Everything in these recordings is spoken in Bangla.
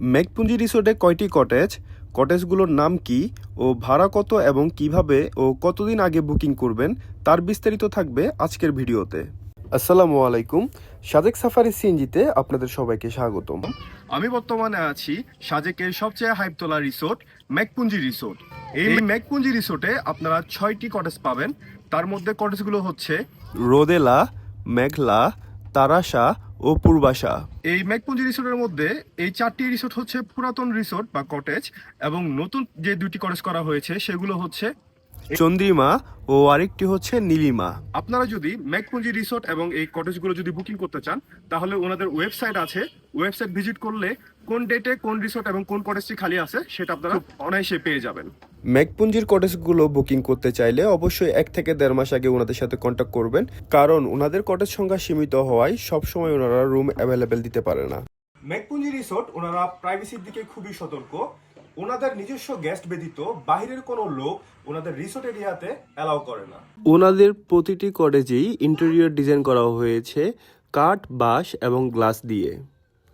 মেঘপুঞ্জি রিসোর্টে কয়টি কটেজ? কটেজগুলোর নাম কি ও ভাড়া কত এবং কীভাবে ও কতদিন আগে বুকিং করবেন? তার বিস্তারিত থাকবে আজকের ভিডিওতে। আসসালামু আলাইকুম। সাজেক সাফারি সিএনজিতে আপনাদের সবাইকে স্বাগতম। আমি বর্তমানে আছি সাজেকের সবচেয়ে হাইপ তোলা রিসোর্ট মেঘপুঞ্জি রিসোর্ট। এই মেঘপুঞ্জি রিসোর্টে আপনারা ছয়টি কটেজ পাবেন। তার মধ্যে কটেজগুলো হচ্ছে রোদেলা মেঘলা তারাশা ও পূর্বাশা। এই মেঘপুঞ্জি রিসোর্টের মধ্যে এই চারটি রিসোর্ট হচ্ছে পুরাতন রিসোর্ট বা কটেজ এবং নতুন যে দুটি কটেজ করা হয়েছে সেগুলো হচ্ছে চন্দ্রিমা ও আরেকটি হচ্ছে নীলিমা। আপনারা যদি মেঘপুঞ্জি রিসোর্ট এবং এই কটেজগুলো যদি বুকিং করতে চান তাহলে ওনাদের ওয়েবসাইট আছে। ওয়েবসাইট ভিজিট করলে কোন ডেটে কোন রিসোর্ট এবং কোন কটেজটি খালি আছে সেটা আপনারা অনায়াসে পেয়ে যাবেন। মেঘপুঞ্জির কটেজগুলো বুকিং করতে চাইলে অবশ্যই এক থেকে দেড় মাস আগে ওনাদের সাথে কন্ট্যাক্ট করবেন কারণ ওনাদের কটেজ সংখ্যা সীমিত হওয়ায় সবসময় ওনারা রুম অ্যাভেলেবেল দিতে পারে না। মেঘপুঞ্জি রিসোর্ট ওনারা প্রাইভেসির দিকে খুবই সতর্ক। ওনাদের নিজস্ব গেস্ট ব্যতীত বাইরের কোনো লোক ওনাদের রিসোর্ট এরিয়াতে অ্যালাউ করে না। ওনাদের প্রতিটি কটেজেই ইন্টেরিয়র ডিজাইন করা হয়েছে কাঠ বাঁশ এবং গ্লাস দিয়ে।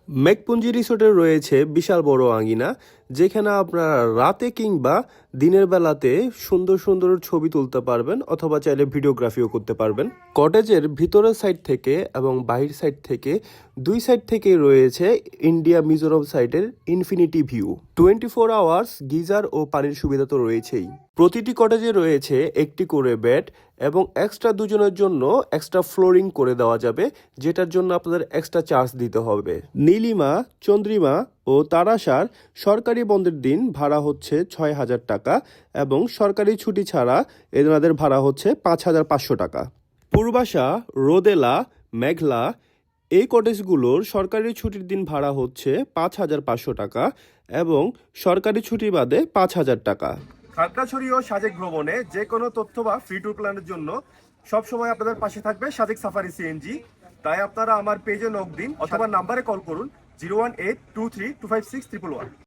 মেঘপুঞ্জি রিসোর্টে রয়েছে বিশাল বড় আঙ্গিনা যেখানে আপনারা রাতে কিংবা দিনের বেলাতে সুন্দর সুন্দর ছবি তুলতে পারবেন অথবা চাইলে ভিডিওগ্রাফিও করতে পারবেন। কটেজের ভিতরের সাইড থেকে এবং বাহির সাইড থেকে দুই সাইড থেকে রয়েছে ইন্ডিয়া মিজোরাম সাইডের infinity view. Twenty four hours, geyser ও পানির সুবিধা তো রয়েছেই। প্রতিটি কটেজে রয়েছে একটি করে বেড এবং এক্সট্রা দুজনের জন্য এক্সট্রা ফ্লোরিং করে দেওয়া যাবে, যেটার জন্য আপনাদের এক্সট্রা চার্জ দিতে হবে। নীলিমা, চন্দ্রিমা ও তারাসার সরকারি বন্ধের দিন ভাড়া হচ্ছে ছয় হাজার টাকা এবং সরকারি ছুটি ছাড়া এনাদের ভাড়া হচ্ছে পাঁচ হাজার পাঁচশো টাকা। পূর্বাশা, রোদেলা, মেঘলা, এই কটেজগুলোর সরকারি ছুটির দিন ভাড়া হচ্ছে পাঁচ হাজার পাঁচশো টাকা এবং সরকারি ছুটি বাদে পাঁচ হাজার টাকা। খাগড়াছড়ি ও সাজেক ভ্রমণে যে কোনো তথ্য বা ফ্রি ট্যুর প্ল্যানের জন্য সব সময় আপনাদের পাশে থাকবে সাজেক সাফারি সিএনজি তাই আপনারা আমার পেজে নক দিন অথবা নাম্বারে কল করুন zero one eight two three two five six triple one